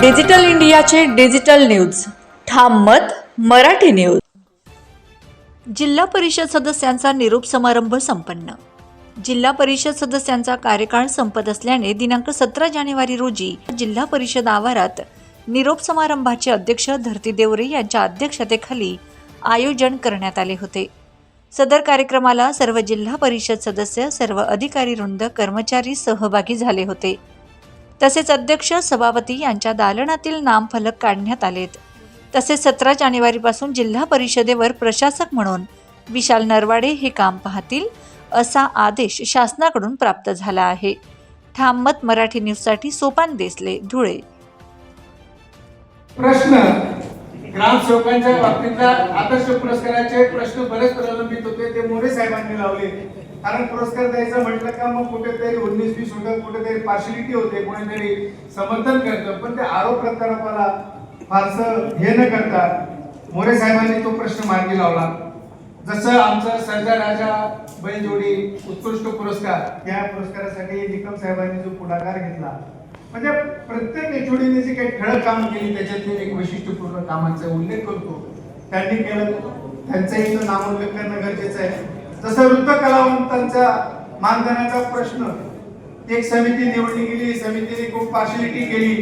Digital इंडियाचे digital news. ठाम मत मराठी न्यूज. जिल्हा परिषद सदस्यांचा निरोप समारंभ संपन्न. जिल्हा परिषद सदस्यांचा कार्यकाळ संपत असल्याने दिनांक सतरा जानेवारी रोजी जिल्हा परिषद आवारात निरोप समारंभाचे अध्यक्ष धरती देवरे यांच्या अध्यक्षतेखाली आयोजन करण्यात आले होते. सदर कार्यक्रमाला सर्व जिल्हा परिषद सदस्य सर्व अधिकारी वृंद कर्मचारी सहभागी झाले होते. तसेच अध्यक्ष सभापती यांच्या दालनातील नामफलक काढण्यात आलेत. तसेच सतरा जानेवारीपासून जिल्हा परिषदेवर प्रशासक म्हणून विशाल नरवाडे हे काम पाहतील असा आदेश शासनाकडून प्राप्त झाला आहे. ठाममत मराठी न्यूजसाठी सोपान देसले धुळे. प्रश्न. ग्रामसेवकांच्या बाबतीतला आदर्श पुरस्काराचे प्रश्न बरेच प्रलंबित होते ते मोरे साहेबांनी लावले. कारण पुरस्कार द्यायचं म्हटलं का मग कुठेतरी उन्नीस वीस होतात कुठेतरी पार्शिलिटी होते कुणीतरी समर्थन करतं. पण ते आरोप प्रत्यारोपाला फारसं हे न करता मोरे साहेबांनी तो प्रश्न मार्गी लावला. जसं आमचं सरदार राजा बैलजोडी उत्कृष्ट पुरस्कार त्या पुरस्कारासाठी निकम साहेबांनी जो पुढाकार घेतला. म्हणजे प्रत्येक एचओडीने जे काही ठळक काम केली त्याच्यातले एक वैशिष्ट्यपूर्ण कामांचा उल्लेख करतो. त्यांनी केलं त्यांचंही नामोल्लेख करणं गरजेचं आहे. जसं वृत्त कलावंतांचा मानधनाचा प्रश्न. एक समिती निवडली गेली समितीने खूप पार्शिलिटी केली.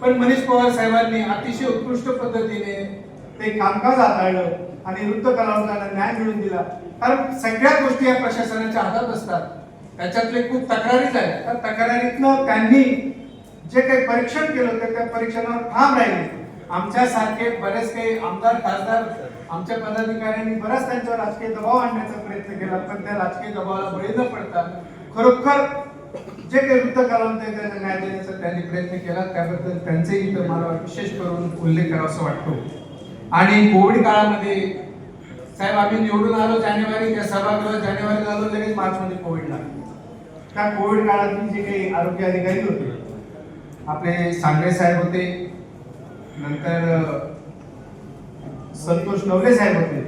पण मनीष पवार साहेबांनी अतिशय उत्कृष्ट पद्धतीने ते कामकाज हाताळलं आणि वृत्त कलावंतांना न्याय मिळून दिला. कारण सगळ्या गोष्टी या प्रशासनाच्या हातात असतात. त्याच्यातले खूप तक्रारी आहेत. त्या तक्रारीतनं त्यांनी जे काही परीक्षण केलं होतं त्या परीक्षणावर ठाम राहिले. आमच्यासारखे बरेच काही आमदार खासदार आमच्या पदाधिकाऱ्यांनी बराच त्यांच्यावर राजकीय दबाव आणण्याचा प्रयत्न केला पण त्या राजकीय दबावाला बळी न पडता खरोखर जे काही वृत्त कलावंत आहे त्यांना न्याय देण्याचा त्यांनी प्रयत्न केला त्याबद्दल त्यांचेही तर मला विशेष करून उल्लेख करावा असं वाटतो. आणि कोविड काळामध्ये साहेब आम्ही निवडून आलो जानेवारी त्या सभागृह जानेवारीला आलो लगेच मार्चमध्ये कोविड लागला त्या कोविड काळातील जे काही आरोग्य अधिकारी होते आपले सांगळे साहेब होते नंतर संतोष नवले साहेब होते.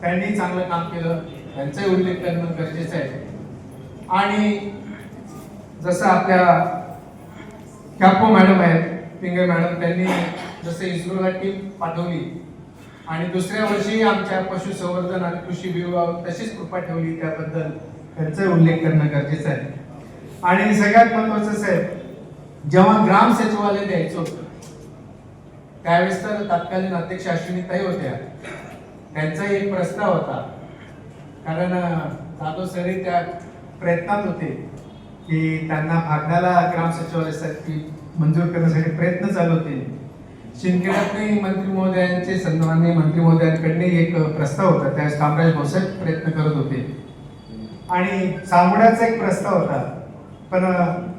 त्यांनी चांगलं काम केलं. त्यांचाही उल्लेख करणं गरजेचं आहे. आणि जसं आपल्या कॅपो मॅडम आहेत पिंगे मॅडम त्यांनी जसं इस्रोला टीम पाठवली आणि दुसऱ्या वर्षी आमच्या पशुसंवर्धन आणि कृषी विभाग तशीच कृपा ठेवली त्याबद्दल त्यांचाही उल्लेख करणं गरजेचं आहे. आणि सगळ्यात महत्वाचं साहेब जेव्हा ग्राम सचिवालय द्यायचं होतं त्यावेळेस तर तत्कालीन अध्यक्ष अश्विनीताई होत्या. त्यांचा एक प्रस्ताव होता. कारण अं, जाधव सरी त्या प्रयत्नात होते की त्यांना भागण्याला ग्राम सचिवालयासाठी मंजूर करण्यासाठी प्रयत्न चालू होते. शिंदखेड्यातले मंत्री महोदयांचे सन्माननीय मंत्री महोदयांकडे एक प्रस्ताव होता. त्यावेळेस कामराज भोसट प्रयत्न करत होते. आणि सांगोड्याचा एक प्रस्ताव होता. पण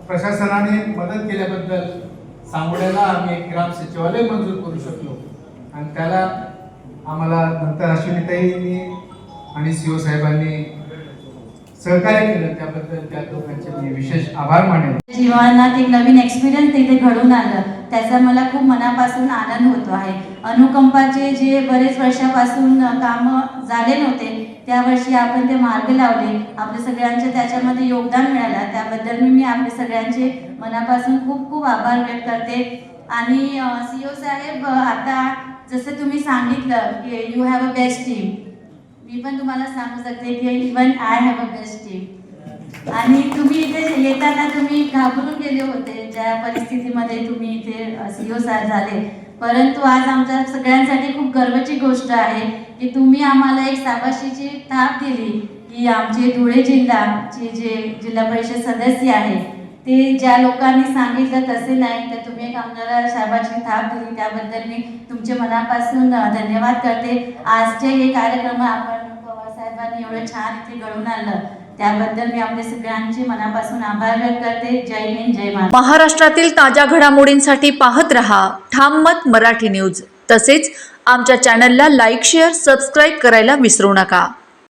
प्रशासनाने मदत केल्याबद्दल सांगोड्याला आम्ही एक ग्राम सचिवालय मंजूर करू शकलो. आणि त्याला आम्हाला नंतर अश्विनीताईंनी आणि सीओ साहेबांनी सहकार्य केलं त्याबद्दल त्या दोघांचे मी विशेष आभार मानेन. जीवनात एक नवीन एक्सपिरियन्स तिथे घडून आलं. त्याचा मला खूप मनापासून आनंद होतो आहे. अनुकंपाचे जे बरेच वर्षापासून काम झाले नव्हते त्या वर्षी आपण ते मार्ग लावले. आपल्या सगळ्यांचे त्याच्यामध्ये योगदान मिळालं. त्याबद्दल मी मी आपले सगळ्यांचे मनापासून खूप खूप आभार व्यक्त करते. आणि सी ओ साहेब आता जसं तुम्ही सांगितलं की you have a best team मी पण तुम्हाला सांगू शकते की even I have a best team. आणि तुम्ही इथे येताना तुम्ही घाबरून गेले होते ज्या परिस्थितीमध्ये तुम्ही इथे सीओ झाले. परंतु आज आमच्या सगळ्यांसाठी खूप गर्वाची गोष्ट आहे की तुम्ही आम्हाला एक साबाशीची थाप दिली की आमचे धुळे जिल्हाचे जे जिल्हा परिषद सदस्य आहे ते ज्या लोकांनी सांगितलं तसे नाही तर तुम्ही एक आम्हाला शाबाची थाप दिली. त्याबद्दल मी तुमचे मनापासून धन्यवाद करते. आजचे हे कार्यक्रम आपण पवारसाहेबांनी एवढं छान इथे घडून आणलं. त्याबद्दल मी आपले सगळ्यांचे मनापासून आभार व्यक्त करते. जय हिंद जय महाराष्ट्र. महाराष्ट्रातील ताज्या घडामोडींसाठी पाहत रहा ठाम मत मराठी न्यूज. तसेच आमच्या चॅनलला लाईक शेअर सबस्क्राईब करायला विसरू नका.